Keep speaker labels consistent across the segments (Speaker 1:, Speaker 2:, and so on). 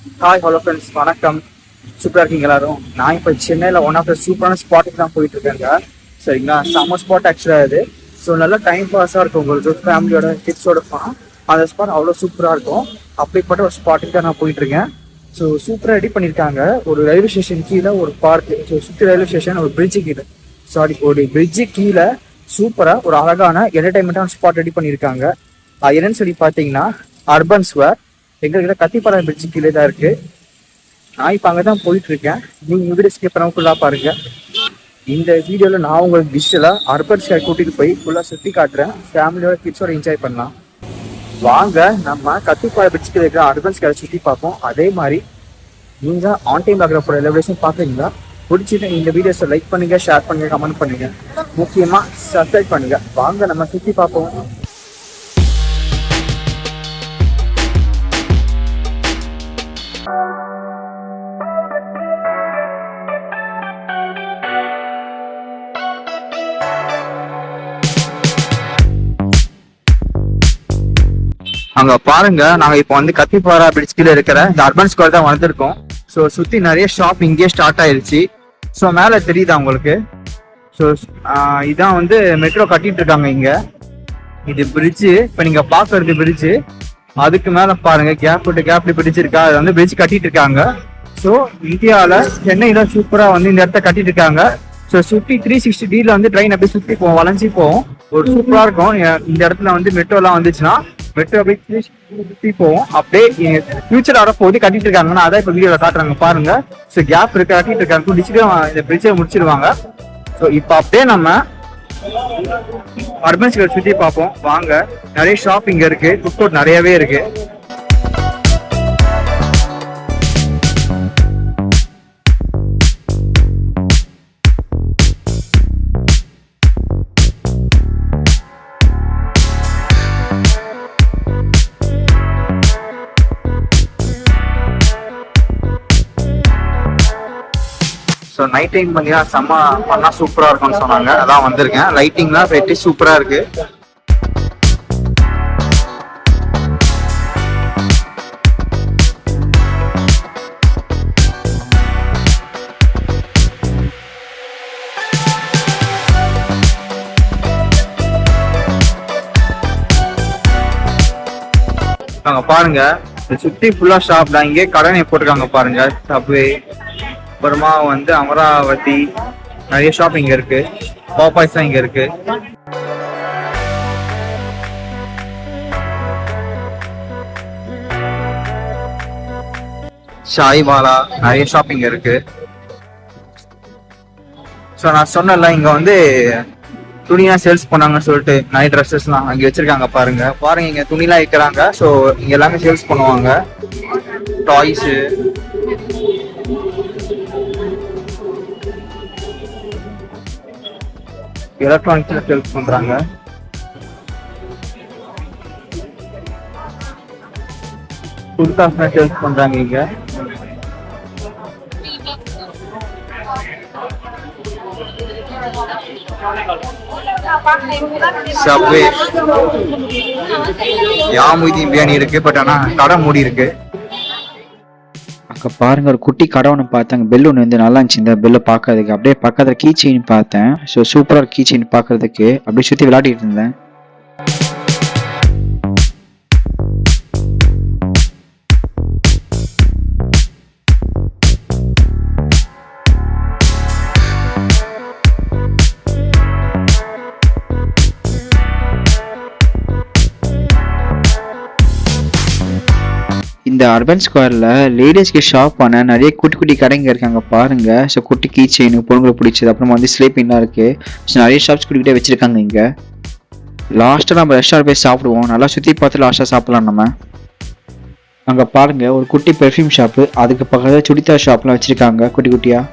Speaker 1: Hi hello friends வணக்கம். சூப்பராக இருக்கீங்க எல்லாரும். நான் இப்போ சென்னையில் ஒன் ஆஃப் த சூப்பரான ஸ்பாட்டுக்கு தான் போயிட்டு இருக்கேங்க. சரிங்களா செம்ம ஸ்பாட் ஆக்சுவலாக இது ஸோ நல்லா டைம் பாஸாக இருக்கும் உங்களுக்கு. ஃபேமிலியோட கிட்ஸோட போனால் அந்த ஸ்பாட் அவ்வளோ சூப்பராக இருக்கும். அப்படிப்பட்ட ஒரு ஸ்பாட்டுக்கு தான் நான் போயிட்டு இருக்கேன். ஸோ சூப்பராக ரெடி பண்ணியிருக்காங்க. ஒரு ரயில்வே ஸ்டேஷன் கீழே ஒரு பார்க் ஸோ சுற்றி ரயில்வே ஸ்டேஷன் ஒரு பிரிட்ஜு கீழே. சாரி ஒரு பிரிட்ஜு கீழே சூப்பராக ஒரு அழகான என்டர்டைன்மெண்ட்டான ஸ்பாட் ரெடி பண்ணியிருக்காங்க. அது என்னன்னு சொல்லி பார்த்தீங்கன்னா அர்பன் ஸ்வேர் எங்ககிட்ட கத்திப்பாளையம் பிரிட்ஜு கீழே தான் இருக்கு. நான் இப்போ அங்கே தான் போயிட்டு இருக்கேன் நீங்கள் வீடியோ ஸ்கிப் பண்ணாமல் ஃபுல்லாக பாருங்க. இந்த வீடியோவில் நான் உங்களுக்கு டிஜிட்டலாக அர்பன் ஸ்கேர் கூட்டிகிட்டு போய் ஃபுல்லாக சுற்றி காட்டுறேன். ஃபேமிலியோட கிட்ஸோட என்ஜாய் பண்ணலாம். வாங்க நம்ம கத்திப்பாளையம் பிரிட்ஜு கீழே இருக்கிற அர்பன் ஸ்கேரை சுற்றி பார்ப்போம். அதே மாதிரி நீங்கள் ஆன் டைம் ஆகிற போகிற எலிவேஷன் பார்க்குறீங்களா? பிடிச்சிட்டு இந்த வீடியோஸை லைக் பண்ணுங்கள் ஷேர் பண்ணுங்கள் கமெண்ட் பண்ணுங்கள் முக்கியமாக சப்ஸ்கிரைப் பண்ணுங்கள் வாங்க நம்ம சுற்றி பார்ப்போம். அங்க பாருங்க நாங்க இப்போ வந்து கத்திப்பாரா பிரிட்ஜ் கீழே இருக்கிற இந்த அர்பன் ஸ்கொயர் தான் வந்திருக்கோம் ஸோ சுத்தி நிறைய ஷாப் இங்கேயே ஸ்டார்ட் ஆயிருச்சு. ஸோ மேல தெரியுதா உங்களுக்கு? ஸோ இதான் வந்து மெட்ரோ கட்டிட்டு இருக்காங்க இங்க. இது பிரிட்ஜு இப்போ நீங்க பாக்குறது பிரிட்ஜு அதுக்கு மேல பாருங்க கேப் விட்டு கேப் பிரிட்ஜ் இருக்கா? அது வந்து பிரிட்ஜ் கட்டிட்டு இருக்காங்க. ஸோ இந்தியாவில் சென்னையில சூப்பரா வந்து இந்த இடத்த கட்டிட்டு இருக்காங்க. ஸோ சுத்தி த்ரீ சிக்ஸ்டி டில வந்து ட்ரெயின் அப்படியே சுத்தி போவோம் வளைஞ்சி போவோம் ஒரு சூப்பரா இருக்கும். இந்த இடத்துல வந்து மெட்ரோலாம் வந்துச்சுன்னா மெட்ரோ அப்படியே சுற்றி போவோம் அப்படியே ஃபியூச்சர் வரப்போது கட்டிட்டு இருக்காங்கன்னா அதான் இப்போ வீடியோவில் காட்டுறாங்க பாருங்க. ஸோ கேப் இருக்க கட்டிட்டு இருக்காங்க. முடிச்சுட்டு இந்த பிரிட்ஜை முடிச்சிருவாங்க. ஸோ இப்போ அப்படியே நம்ம அர்பன் சுற்றி பார்ப்போம். வாங்க நிறைய ஷாப் இங்கே இருக்கு. ஃபுட் கோர்ட் நிறையவே இருக்கு. ஸோ நைட் டைம் பார்த்தீங்கன்னா செம்ம பண்ணா சூப்பரா இருக்கும்னு சொன்னாங்க. அதான் வந்திருக்கேன். லைட்டிங்லாம் வெட்டி சூப்பரா இருக்கு. பாருங்க. சுத்தி ஃபுல்லா ஷாப் தான். இங்கே கடனை போட்டிருக்காங்க பாருங்க. சப்வே அப்புறமா வந்து அமராவதி நிறைய ஷாப் இங்க இருக்கு பாப்பாய்ஸ் இங்க இருக்கு. ஷாய்வாலா நிறைய ஷாப் இருக்கு. ஸோ நான் சொன்னல இங்க வந்து துணிலாம் சேல்ஸ் பண்ணாங்கன்னு சொல்லிட்டு நைட் ட்ரெஸ்ஸஸ்லாம் அங்கே வச்சிருக்காங்க பாருங்க. பாருங்க இங்க துணிலாம் விற்கிறாங்க ஸோ இங்க எல்லாமே சேல்ஸ் பண்ணுவாங்க. டாய்ஸு எலக்ட்ரானிக்ஸ்ல சேல்ஸ் பண்றாங்க. புதுசாக சேல்ஸ் பண்றாங்க இங்க. சப்வே யாமுதி பிரியாணி இருக்கு பட் ஆனா கடை மூடி இருக்கு.
Speaker 2: அங்கே பாருங்க ஒரு குட்டி கடை ஒன்று பார்த்தேன். பெல் ஒன்று வந்து நல்லா இருந்துச்சு. இந்த பெல்லை பார்க்கறதுக்கு. அப்படியே பக்கத்தில் கீச்சின்னு பார்த்தேன். ஸோ சூப்பராக கீச்சின்னு பார்க்கறதுக்கு. அப்படியே சுற்றி விளையாடிட்டு இருந்தேன். இந்த அர்பன் ஸ்கொயரில் லேடிஸ்க்கு ஷாப் பண்ண நிறைய குட்டி குட்டி கடைங்க இருக்காங்க பாருங்கள் ஸோ குட்டி கீ செயின் பொண்ணுங்களை பிடிச்சது. அப்புறமா வந்து ஸ்லீப்பிங்லாம் இருக்குது ஸோ நிறைய ஷாப்ஸ் குட்டிக்கிட்டே வச்சுருக்காங்க இங்கே. லாஸ்ட்டாக நம்ம ரெஸ்டாரண்ட் போய் சாப்பிடுவோம். நல்லா சுற்றி பார்த்து லாஸ்ட்டாக சாப்பிட்லாம் நம்ம. அங்கே பாருங்கள் ஒரு குட்டி பெர்ஃப்யூம் ஷாப்பு அதுக்கு பக்கத்தில் சுடிதார் ஷாப்லாம் வச்சுருக்காங்க குட்டி குட்டியாக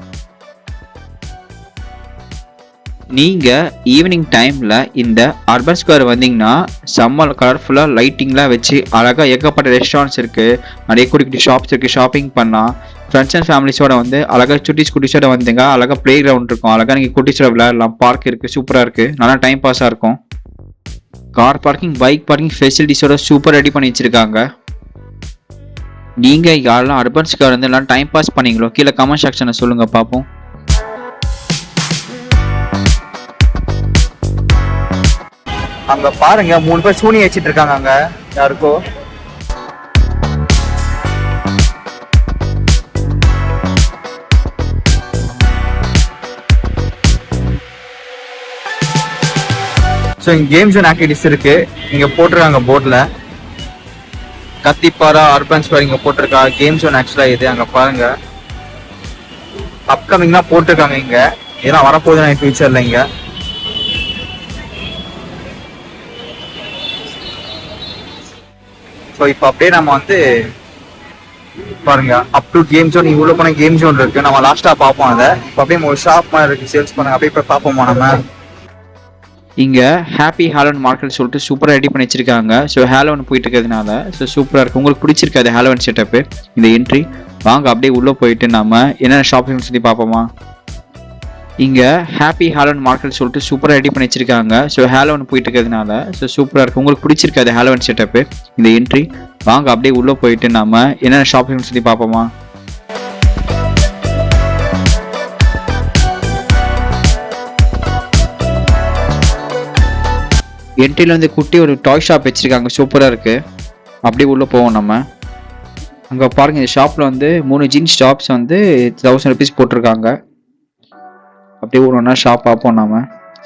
Speaker 2: நீங்கள் ஈவினிங் டைமில் இந்த அர்பன் ஸ்கொயர் வந்தீங்கன்னா செம்ம கலர்ஃபுல்லாக லைட்டிங்லாம் வச்சு அழகாக ஏகப்பட்ட ரெஸ்டாரண்ட்ஸ் இருக்குது நிறைய குட்டி குட்டி ஷாப்ஸ் இருக்குது ஷாப்பிங் பண்ணால் ஃப்ரெண்ட்ஸ் அண்ட் ஃபேமிலிஸோட வந்து அழகாக சுட்டிஸ் குட்டிஸோட வந்தீங்க. அழகாக ப்ளே கிரவுண்ட் இருக்கும். அழகாக நீங்கள் குட்டிஸோட விளையாடலாம். பார்க் இருக்குது சூப்பராக இருக்குது நல்லா டைம் பாஸாக இருக்கும். கார் பார்க்கிங் பைக் பார்க்கிங் ஃபெசிலிட்டிஸோட சூப்பர் ரெடி பண்ணி வச்சுருக்காங்க. நீங்கள் யாரெல்லாம் அர்பன்ஸ்கார் வந்து எல்லாம் டைம் பாஸ் பண்ணீங்களோ கீழே கமெண்ட் செக்ஷனை சொல்லுங்கள் பார்ப்போம்.
Speaker 1: அங்க பாருங்க மூணு பேர் சூனி வச்சிட்டு இருக்காங்க அங்க. யாருக்கோ? ஸோ இங்கே கேம்ஸ் அண்ட் ஆக்டிவிட்டிஸ் இருக்கு. இங்கே போட்டிருக்காங்க போர்டில் கத்திப்பாரா அர்பன் ஸ்கொயர் இங்கே போட்டிருக்கா. கேம்ஸ் ஒன் ஆக்சுவலாக இது அங்கே பாருங்க. அப்கமிங்னா போட்டிருக்காங்க இங்கே. இதெல்லாம் வரப்போகுதுன்னா ஃபியூச்சரில் இங்கே. ஸோ இப்போ அப்படியே நம்ம வந்து பாருங்க அப் டு கேம் ஜோன் இவ்வளோ போன கேம் ஜோன் இருக்கு. நம்ம லாஸ்டா பார்ப்போம் அதை. இப்போ அப்படியே ஒரு ஷாப் மாதிரி இருக்கு சேல்ஸ் பண்ணுங்க. அப்படியே இப்போ பார்ப்போமா நம்ம?
Speaker 2: இங்க ஹாப்பி ஹாலோன் மார்க்கெட் சொல்லிட்டு சூப்பரா ரெடி பண்ணி வச்சிருக்காங்க. ஸோ ஹாலோன் போயிட்டு இருக்கிறதுனால ஸோ சூப்பரா இருக்கு. உங்களுக்கு பிடிச்சிருக்காது ஹாலோன் செட்டப் இந்த என்ட்ரி வாங்க அப்படியே உள்ள போயிட்டு நம்ம என்னென்ன ஷாப்பிங் சொல்லி பார்ப்போமா? இங்கே ஹாப்பி ஹாலோன் மார்க்கெட் சொல்லிட்டு சூப்பராக ரெடி பண்ணி வச்சிருக்காங்க. ஸோ ஹாலோன் போயிட்டு இருக்கிறதுனால ஸோ சூப்பராக இருக்கும் உங்களுக்கு பிடிச்சிருக்காது ஹாலோன் செட்டப் இந்த என்ட்ரி வாங்க அப்படியே உள்ளே போயிட்டு நம்ம என்னென்ன ஷாப்பிங் சொல்லி பார்ப்போமா? என்ட்ரியில் வந்து குட்டி ஒரு டாய் ஷாப் வச்சுருக்காங்க. சூப்பராக இருக்குது அப்படியே உள்ளே போவோம் நம்ம. அங்கே பாருங்கள் இந்த ஷாப்பில் வந்து மூணு ஜீன்ஸ் டாப்ஸ் வந்து தௌசண்ட் ருபீஸ் போட்டிருக்காங்க. அப்படியே ஒரு ஒன்றா ஷாப் பார்ப்போம் நாம்.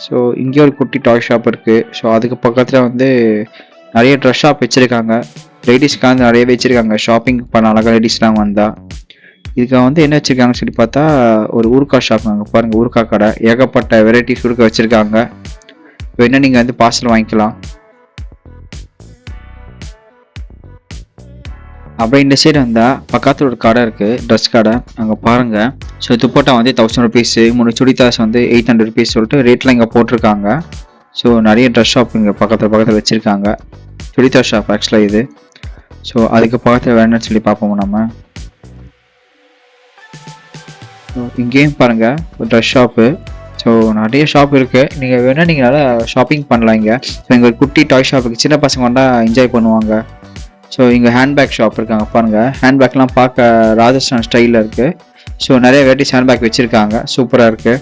Speaker 2: ஸோ இங்கே ஒரு குட்டி டாய் ஷாப் இருக்குது ஸோ அதுக்கு பக்கத்தில் வந்து நிறைய ட்ரெஸ் ஷாப் வச்சுருக்காங்க. லேடிஸ்க்காக வந்து நிறைய வச்சுருக்காங்க. ஷாப்பிங் பண்ண அழகாக லேடிஸ்லாம் வந்தால் இதுக்கு வந்து என்ன வச்சுருக்காங்கன்னு சொல்லி பார்த்தா ஒரு ஊருக்கா ஷாப் அங்கே பாருங்கள் ஊருக்கா கடை. ஏகப்பட்ட வெரைட்டிஸ் ஊருக்கா வச்சுருக்காங்க. வேணால் நீங்கள் வந்து பார்சல் வாங்கிக்கலாம். அப்படியே இந்த சைடு வந்தால் பக்கத்தில் ஒரு கடை இருக்குது ட்ரெஸ் கடை. அங்கே பாருங்கள் ஸோ துப்பட்டா வந்து தௌசண்ட் ருபீஸு மூணு சுடிதாஸ் வந்து எயிட் ஹண்ட்ரட் ருபீஸ் சொல்லிட்டு ரேட்லாம் இங்கே போட்டிருக்காங்க. ஸோ நிறைய ட்ரெஸ் ஷாப் இங்கே பக்கத்தில் பக்கத்தில் வச்சுருக்காங்க. சுடிதார் ஷாப் ஆக்சுவலாக இது. ஸோ அதுக்கு பக்கத்தில் வேணும்னு சொல்லி பார்ப்போம் நம்ம? ஸோ இங்கேயும் பாருங்கள் ஒரு ட்ரெஸ் ஷாப்பு ஸோ நிறைய ஷாப் இருக்குது நீங்கள் வேணால் நீங்கள் நல்லா ஷாப்பிங் பண்ணலாம் இங்கே. ஸோ இங்க ஒரு குட்டி டாய் ஷாப்புக்கு சின்ன பசங்க வந்தால் என்ஜாய் பண்ணுவாங்க. ஸோ இங்கே ஹேண்ட்பேக் ஷாப் இருக்காங்க பாருங்க. ஹேண்ட்பேக்லாம் பார்க்க ராஜஸ்தான் ஸ்டைலில் இருக்கு. ஸோ நிறைய வெரைட்டிஸ் ஹேண்ட்பேக் வச்சிருக்காங்க. சூப்பராக இருக்கு.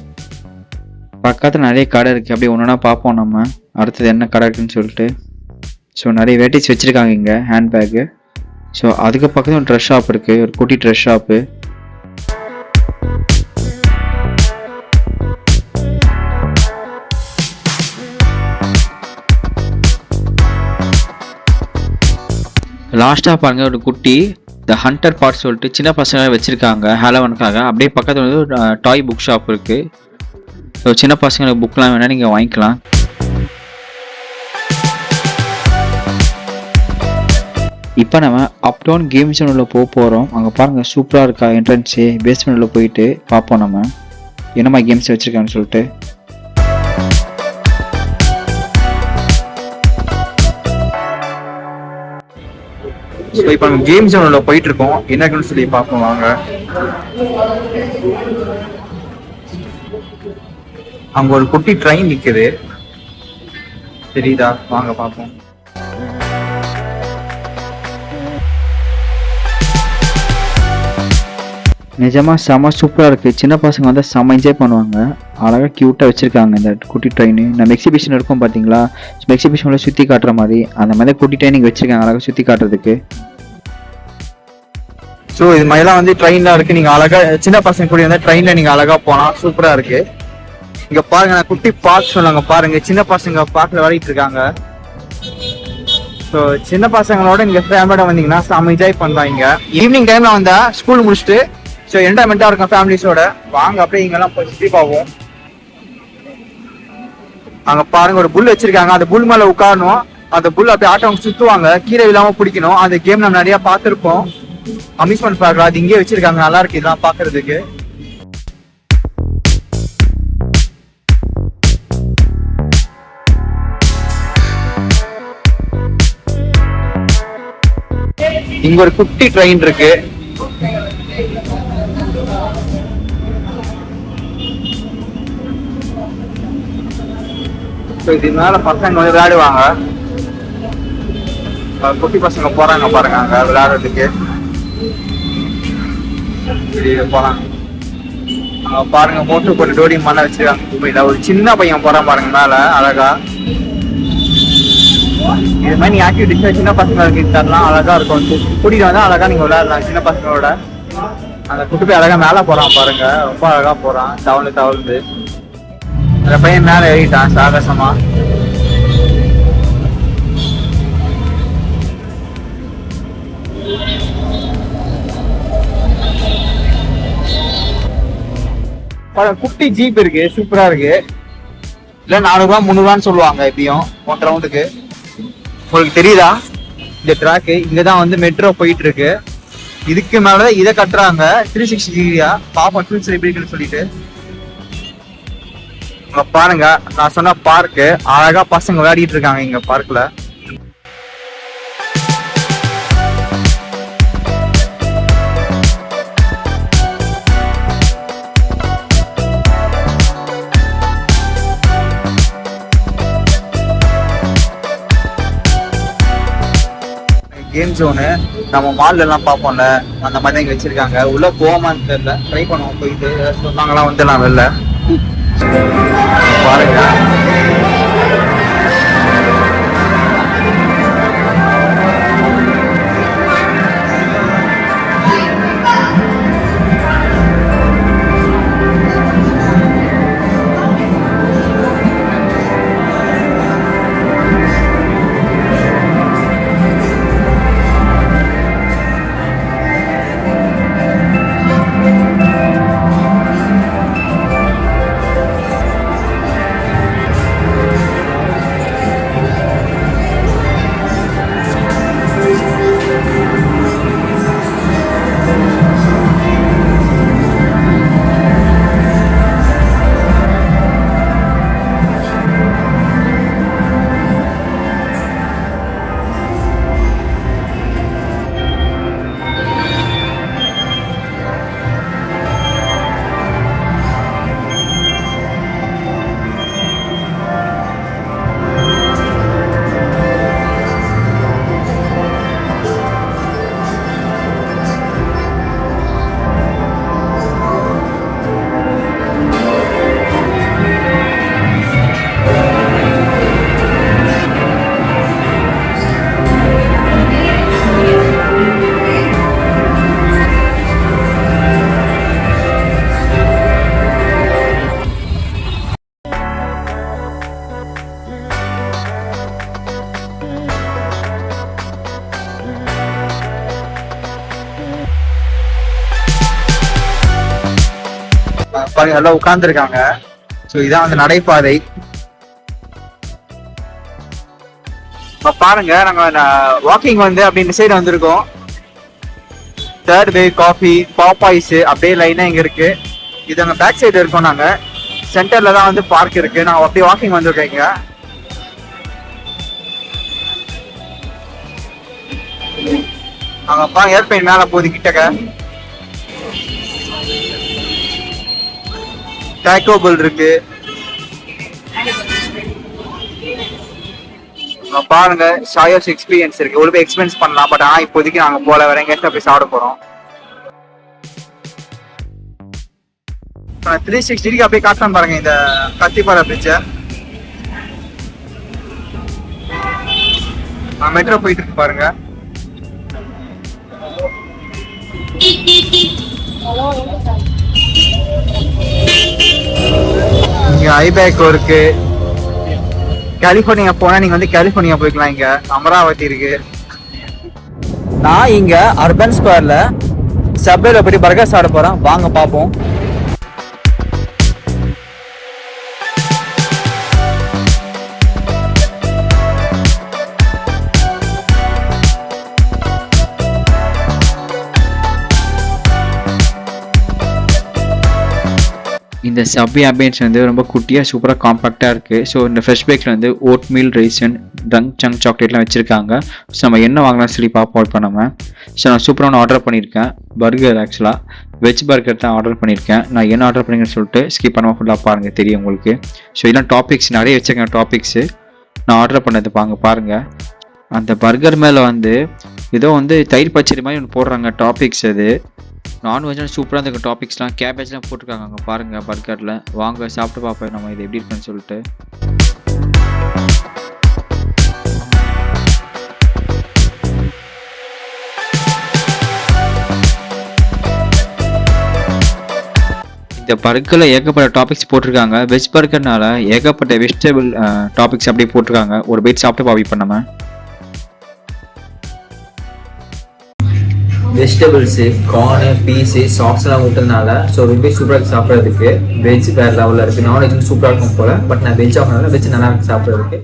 Speaker 2: பக்கத்தில் நிறைய கடை இருக்குது அப்படியே ஒன்று பார்ப்போம் நம்ம. அடுத்தது என்ன கடை இருக்குன்னு சொல்லிட்டு. ஸோ நிறைய வெரைட்டிஸ் வச்சுருக்காங்க இங்கே ஹேண்ட்பேக்கு ஸோ அதுக்கு பக்கத்தில் ஒரு ட்ரெஸ் ஷாப் இருக்கு. ஒரு குட்டி ட்ரெஸ் ஷாப்பு லாஸ்ட்டாக பாருங்க ஒரு குட்டி த ஹண்டர் பார்ட் சொல்லிட்டு சின்ன பசங்க வச்சுருக்காங்க ஹேலவனுக்காக. அப்படியே பக்கத்தில் வந்து ஒரு டாய் புக் ஷாப் இருக்கு. ஸோ சின்ன பசங்களுக்கு புக்லாம் வேணால் நீங்கள் வாங்கிக்கலாம். இப்போ நம்ம அப் டவுன் கேம் ஜோனில் போக போகிறோம் அங்கே பாருங்க சூப்பராக இருக்கா என்ட்ரன்ஸு பேஸ்மெண்ட் போயிட்டு பார்ப்போம் நம்ம. என்னம்மா கேம்ஸ் வச்சிருக்காங்கன்னு சொல்லிட்டு.
Speaker 1: ஸோ இப்போ நம்ம கேம் ஜோனில் போயிட்டு இருக்கோம் என்ன சொல்லி பார்ப்போம் வாங்க. அங்க ஒரு குட்டி ட்ரெயின் நிக்குது. தெரியுதா? வாங்க பார்ப்போம்.
Speaker 2: நிஜமாக செம சூப்பராக இருக்குது சின்ன பசங்க வந்து செம என்ஜாய் பண்ணுவாங்க. அழகாக க்யூட்டாக வச்சுருக்காங்க இந்த குட்டி ட்ரெயின் நம்ம எக்ஸிபிஷன் இருக்கும் பார்த்தீங்களா எக்ஸிபிஷனில் சுற்றி காட்டுற மாதிரி. அந்த மாதிரி குட்டி ட்ரெயின் வச்சுருக்காங்க அழகாக சுற்றி காட்டுறதுக்கு.
Speaker 1: ஸோ இது மாதிரிலாம் வந்து ட்ரெயினில் இருக்குது நீங்கள் அழகாக சின்ன பசங்க கூட வந்து ட்ரெயினில் நீங்கள் அழகாக போகலாம் சூப்பராக இருக்குது இங்கே பாருங்க நான் குட்டி பார்க் சொன்னாங்க பாருங்க. சின்ன பசங்க பார்க்கில் விளையாடிட்டு இருக்காங்க. ஸோ சின்ன பசங்களோட நீங்கள் ஃபேமிலியோட வந்தீங்கன்னா செம்ம என்ஜாய் பண்ணலாம் ஈவினிங் டைமில் வந்தால் ஸ்கூல் முடிச்சுட்டு ஸோ என்டர்மெண்ட்டாக இருக்கும் ஃபேமிலிஸோட வாங்க அப்படியே இங்கெல்லாம் போய் சுற்றி பார்ப்போம். அங்க பாருங்க ஒரு புல் வச்சிருக்காங்க. அந்த புல் மேல உட்காரணும். அந்த புல் அப்படியே ஆட்டம் சுற்றுவாங்க கீரை இல்லாமல் பிடிக்கணும். அந்த கேம் நம்ம நிறையா பார்த்துருப்போம். அம்யூஸ்மெண்ட் பார்க் அது இங்கே வச்சிருக்காங்க. நல்லா இருக்கு இதெல்லாம் பாக்குறதுக்கு இங்க ஒரு குட்டி ட்ரெயின் இருக்கு. ஸோ இது பசங்க வந்து விளையாடுவாங்க. குட்டி பசங்க போறாங்க பாருங்க அங்க விளையாடுறதுக்கு. இப்படி போறாங்க. பாருங்க மோட்டு போட்டு டோடி மண்ண வச்சிருக்காங்க. துபாயில ஒரு சின்ன பையன் போறான் பாருங்க மேல அழகா. இது மாதிரி நீ ஆக்டிவிட்டிஸ் சின்ன பசங்களுக்கு தரலாம் அழகா இருக்கும். கூட்டிட்டு வந்தா அழகா நீங்க விளையாடலாம் சின்ன பசங்களோட. அந்த குட்டி போய் அழகா மேல போறான் பாருங்க ரொம்ப அழகா போறான் தவழ்ந்து தவழ்ந்து. அந்த பையன் மேல ஏறிட்டான் சாகசமா. குட்டி ஜீப் இருக்கு சூப்பரா இருக்கு. இல்ல நானூறு ரூபா முந்நூறுவான்னு சொல்லுவாங்க எப்படியும் ஒன் ரவுண்டுக்கு உங்களுக்கு தெரியுதா? இந்த ட்ராக்கு இங்கதான் வந்து மெட்ரோ போயிட்டு இருக்கு இதுக்கு மேல இதை கட்டுறாங்க த்ரீ சிக்ஸ்டி டிகிரியா பாப்போம் ஃபியூச்சர் எப்படி இருக்குன்னு சொல்லிட்டு. இங்க பாருங்க நான் சொன்ன பார்க்கு அழகா பசங்க விளையாடிட்டு இருக்காங்க இங்க பார்க்ல கேம் ஜோனு நம்ம மால்ல எல்லாம் பார்ப்போம்ல அந்த மாதிரி தான் இங்க வச்சிருக்காங்க. உள்ள போவோமான்னு தெரியல. ட்ரை பண்ணுவோம் போயிட்டு சொன்னாங்களாம் வந்துடலாம் வெளில பாருங்க எல்லாம் உட்கார்ந்துருக்காங்க. ஸோ இதான் அந்த நடைபாதை. பாருங்க நாங்க வாக்கிங் வந்து அப்படி இந்த சைடு வந்திருக்கோம். தேர்ட் வே காஃபி பாப்பாய்ஸ் அப்படியே லைனா இங்க இருக்கு. இது அங்க பேக் சைடு இருக்கோம் நாங்க. சென்டர்ல தான் வந்து பார்க் இருக்கு. நான் அப்படியே வாக்கிங் வந்திருக்கோம் இங்க. அங்க பாருங்க ஏர்பிளைன் மேல போகுது கிட்டக்க. டேக்கோபிள் இருக்கு. பாருங்க ஷாயர்ஸ் எக்ஸ்பீரியன்ஸ் இருக்கு. ஒரு போய் எக்ஸ்பீரியன்ஸ் பண்ணலாம் பட் ஆனா இப்போதைக்கு நாங்க போல வேற எங்கேயாச்சும் போய் சாப்பிட போறோம். த்ரீ சிக்ஸ் டிகிரி அப்படியே காட்டுறேன் பாருங்க இந்த கத்திப்பாறை பிரிட்ஜ மெட்ரோ போயிட்டு இருக்கு பாருங்க. இங்க ஐபேக்கோ இருக்கு. கலிபோர்னியா போனா நீங்க வந்து கலிபோர்னியா போய்க்கலாம் இங்க. அமராவதி இருக்கு. நான் இங்க அர்பன் ஸ்கொயர்ல சப்வேல போய் பர்கர் சாப்பிட போறேன். வாங்க பாப்போம்.
Speaker 2: இந்த சப்வே ஆம்பியன்ஸ் வந்து ரொம்ப குட்டியாக சூப்பராக காம்பாக்டாக இருக்குது ஸோ இந்த ஃப்ரெஷ் பேக்கில் வந்து ஓட் மீல் ரைசன் ட்ரங்க் சங்க் சாக்லேட்லாம் வச்சுருக்காங்க. ஸோ நம்ம என்ன வாங்கலாம் சொல்லி பார்ப்போம் இப்போ நம்ம ஸோ நான் சூப்பராக ஒன்று ஆர்டர் பண்ணியிருக்கேன். பர்கர் ஆக்சுவலாக வெஜ் பர்கர் தான் ஆர்டர் பண்ணியிருக்கேன். நான் என்ன ஆர்டர் பண்ணிங்கன்னு சொல்லிட்டு ஸ்கிப் பண்ணாமல் ஃபுல்லாக பாருங்கள் தெரியும் உங்களுக்கு. ஸோ இதெல்லாம் டாபிக்ஸ் நிறைய வச்சுருக்கேன் டாபிக்ஸு நான் ஆர்டர் பண்ணது பாங்க பாருங்கள் அந்த பர்கர் மேலே வந்து ஏதோ வந்து தயிர் பச்சடி மாதிரி ஒன்று போடுறாங்க டாபிக்ஸ் அது. நான்வெஜ்லாம் சூப்பராக இருக்க டாபிக்ஸ்லாம் கேபேஜ்லாம் போட்டிருக்காங்க அங்கே பாருங்கள் பர்கரில். வாங்க சாப்பிட்டு பார்ப்போம் நம்ம இது எப்படி இருக்குன்னு சொல்லிட்டு. இந்த பர்கரில் ஏகப்பட்ட டாபிக்ஸ் போட்டிருக்காங்க. வெஜ் பர்கர்னால ஏகப்பட்ட வெஜிடபிள் டாபிக்ஸ் அப்படியே போட்டிருக்காங்க. ஒரு பைட் சாப்பிட்டு பாவி பண்ணாமல்
Speaker 3: வெஜிடபிள்ஸு கார்னு பீஸு சாஸ்லாம் விட்டதுனால ஸோ ரொம்பவே சூப்பராக சாப்பிட்றதுக்கு வெஜ் வேறு லெவலில் இருக்குது நான்வெஜ் சூப்பராக இருக்கும் போல் பட் நான் வெஜ் ஆகனால வெஜ் நல்லா இருக்கு சாப்பிட்றதுக்கு.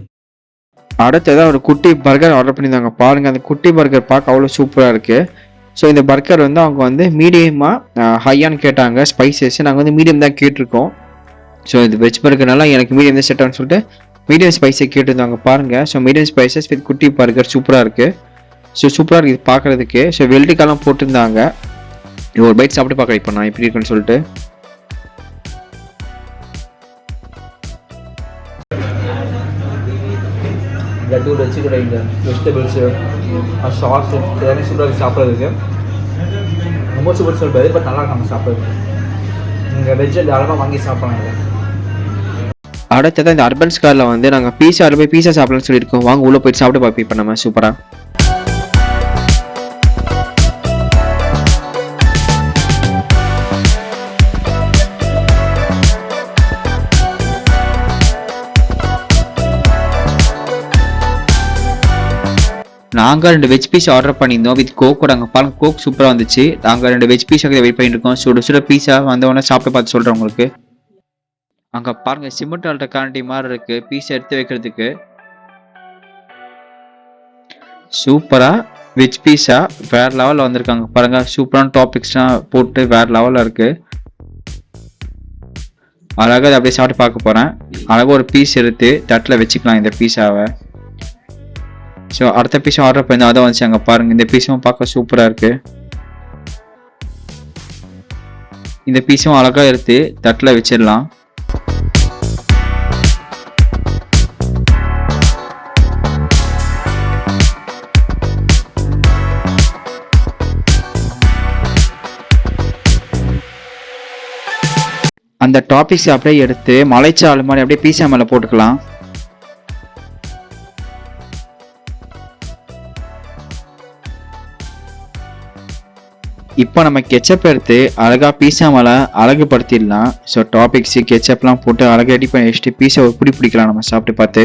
Speaker 2: அடுத்ததாக ஒரு குட்டி பர்கர் ஆர்டர் பண்ணியிருந்தாங்க. பாருங்கள் அந்த குட்டி பர்கர் பார்க்க அவ்வளோ சூப்பராக இருக்குது ஸோ இந்த பர்கர் வந்து அவங்க வந்து மீடியமாக ஹையான்னு கேட்டாங்க. ஸ்பைசஸ் நாங்கள் வந்து மீடியம் தான் கேட்டிருக்கோம். ஸோ இது வெஜ் பர்கர்னால எனக்கு மீடியம் தான் செட் ஆகும்னு சொல்லிட்டு மீடியம் ஸ்பைஸை கேட்டிருந்தாங்க. பாருங்கள் ஸோ மீடியம் ஸ்பைசஸ் வித் குட்டி பர்கர் சூப்பராக இருக்குது ஸோ சூப்பராக இருக்குது பார்க்குறதுக்கு ஸோ வெல்டிக்காலாம் போட்டிருந்தாங்க. ஒரு பைட் சாப்பிட்டு பார்க்க இப்போ நான் எப்படி இருக்குன்னு சொல்லிட்டு.
Speaker 3: லட்டு வச்சு கூட இந்த வெஜிடபிள்ஸு சாஸு எல்லாமே சூப்பராக சாப்பிட்றதுக்கு. ரொம்ப சூப்பர் சொல்லுறது பட் நல்லா நம்ம சாப்பிட்றதுக்கு. நீங்கள் வெஜ்ஜில் தாராளமாக வாங்கி சாப்பிடலாம்
Speaker 2: அடுத்ததான் இந்த அர்பன் ஸ்காரில் வந்து நாங்கள் பீஸா போய் பீஸா சாப்பிடலாம்னு சொல்லியிருக்கோம். வாங்க உள்ளே போயிட்டு சாப்பிட்டு பார்ப்போம். இப்போ நம்ம சூப்பராக நாங்கள் ரெண்டு வெஜ் பீஸ் ஆர்டர் பண்ணியிருந்தோம் வித் கோக்கோட அங்கே பாருங்க கோக் சூப்பராக வந்துச்சு. நாங்கள் ரெண்டு வெஜ் பீஸாக வெயிட் பண்ணியிருக்கோம் சுட சுட பீஸா வந்தவொடனே சாப்பிட்டு பார்த்து சொல்கிறேன் உங்களுக்கு. அங்கே பாருங்க சிமெண்ட் ஆல்ட்ட காண்டி மாதிரி இருக்கு. பீஸ் எடுத்து வைக்கிறதுக்கு. சூப்பராக வெஜ் பீஸா வேற லெவலில் வந்திருக்காங்க. பாருங்க சூப்பரான டாபிக்ஸ்லாம் போட்டு வேற லெவலில் இருக்கு. அழகாக அதை அப்படியே சாப்பிட்டு பார்க்க போகிறேன் அழகாக ஒரு பீஸ் எடுத்து தட்டில் வச்சுக்கலாம் இந்த பீஸாவை ஸோ அடுத்த பீஸும் ஆர்டர் பண்ணி அதை வந்துச்சு அங்கே பாருங்க. இந்த பீஸும் பார்க்க சூப்பராக இருக்கு. இந்த பீஸும் அழகாக எடுத்து தட்டில் வச்சிடலாம். அந்த டாபிக்ஸ் அப்படியே எடுத்து மலைச்சால் மாதிரி அப்படியே பீஸா மேலே போட்டுக்கலாம். இப்போ நம்ம கெச்சப் எடுத்து அழகாக பீஸா மேலே அழகுபடுத்திடலாம். ஸோ டாபிக்ஸு கெச்சப்லாம் போட்டு அழகாக ரெடி பண்ணி வச்சுட்டு பீஸா ஒரு பிடி பிடிக்கலாம். நம்ம சாப்பிட்டு பார்த்து.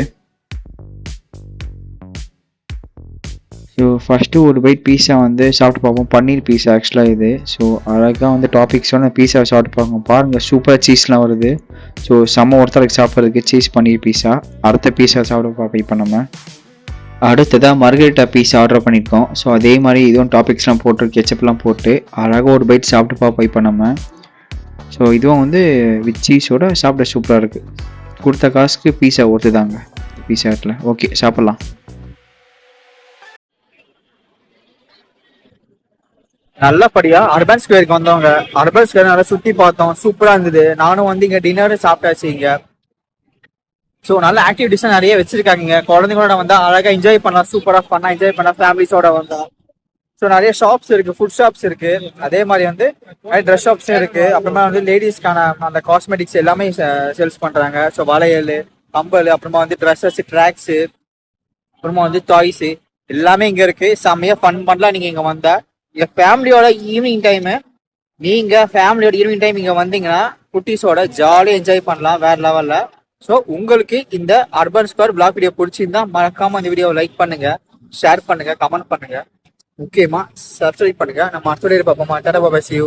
Speaker 2: ஸோ ஃபஸ்ட்டு ஒரு பைட் பீஸா வந்து சாப்பிட்டு பார்ப்போம். பன்னீர் பீஸா ஆக்சுவலாக இது. ஸோ அழகாக வந்து டாபிக்ஸோட பீஸாவை சாப்பிட்டு பார்ப்போம். பாருங்கள் சூப்பர் சீஸ்லாம் வருது. ஸோ செம்ம ஒருத்தருக்கு சாப்பிட்றதுக்கு. சீஸ் பன்னீர் பீஸா அடுத்த பீஸா சாப்பிட பார்ப்போம் இப்போ நம்ம. அடுத்ததாக மர்கரிட்டா பீஸ் ஆர்டர் பண்ணியிருக்கோம் ஸோ அதே மாதிரி இதுவும் டாபிக்ஸ்லாம் போட்டு கெச்சப்லாம் போட்டு அழகாக ஒரு பைட் சாப்பிட்டு பார்ப்போம் இப்போ நம்ம. ஸோ இதுவும் வந்து வித் சீஸோட சாப்பிட சூப்பராக இருக்குது கொடுத்த காசுக்கு பீஸா ஒருத்துதாங்க பீஸா ஹட்டில் ஓகே சாப்பிட்லாம்.
Speaker 1: நல்லபடியா அர்பன் ஸ்கொயருக்கு வந்தவங்க. அர்பன் ஸ்கொயர் நல்லா சுற்றி பார்த்தோம். சூப்பராக இருந்தது. நானும் வந்து இங்கே டின்னர் சாப்பிட்டாச்சு இங்கே. ஸோ நல்ல ஆக்டிவிட்டிஸ் நிறைய வச்சிருக்காங்க குழந்தைங்களோட வந்தா அழகா என்ஜாய் பண்ணலாம் சூப்பராக பண்ணா என்ஜாய் பண்ணலாம் ஃபேமிலிஸோட வந்தா. ஸோ நிறைய ஷாப்ஸ் இருக்கு ஃபுட் ஷாப்ஸ் இருக்கு. அதே மாதிரி வந்து நிறைய ட்ரெஸ் ஷாப்ஸும் இருக்கு. அப்புறமா வந்து லேடிஸ்க்கான அந்த காஸ்மெட்டிக்ஸ் எல்லாமே சேல்ஸ் பண்றாங்க. ஸோ வளையல் கம்பல் அப்புறமா வந்து ட்ரெஸ்ஸஸ் ட்ராக்ஸ் அப்புறமா வந்து டாய்ஸ் எல்லாமே இங்க இருக்கு. செம்மையா ஃபன் பண்ணலாம் நீங்க இங்க வந்தா. இங்க ஃபேமிலியோட ஈவினிங் டைம் நீங்க ஃபேமிலியோட ஈவினிங் டைம் இங்க வந்தீங்கன்னா குட்டீஸோட ஜாலியாக என்ஜாய் பண்ணலாம் வேற லெவல்ல ஸோ உங்களுக்கு இந்த அர்பன் ஸ்கொயர் பிளாக் வீடியோ பிடிச்சிருந்தா மறக்காம இந்த வீடியோவை லைக் பண்ணுங்க ஷேர் பண்ணுங்க கமெண்ட் பண்ணுங்க. முக்கியமா சப்ஸ்கிரைப் பண்ணுங்க. நம்ம அடுத்த வீடியோ பார்ப்போமா. டாடா பாபா see